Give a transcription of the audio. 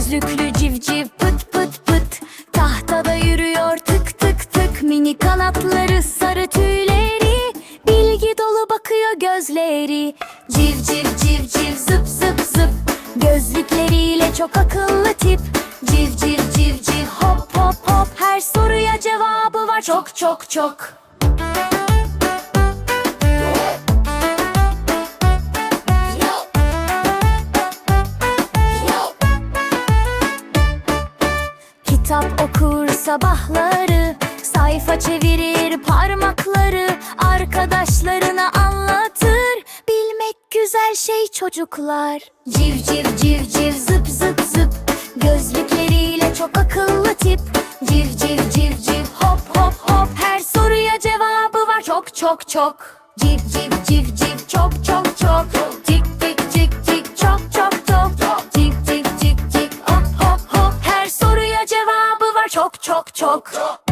Gözlüklü civciv pıt pıt pıt. Tahtada yürüyor tık tık tık. Mini kanatları sarı tüyleri. Bilgi dolu bakıyor gözleri. Civ civ civ civ zıp zıp zıp. Gözlükleriyle çok akıllı tip. Civ civ civ civ hop hop hop. Her soruya cevabı var. Çok çok çok Kitap okur sabahları Sayfa çevirir parmakları Arkadaşlarına anlatır Bilmek güzel şey çocuklar. Civ civ civ civ zıp zıp zıp Gözlükleriyle çok akıllı tip. Civ civ civ civ hop hop hop Her soruya cevabı var çok çok çok. Civ civ civ civ çok çok çok. Tik var çok çok çok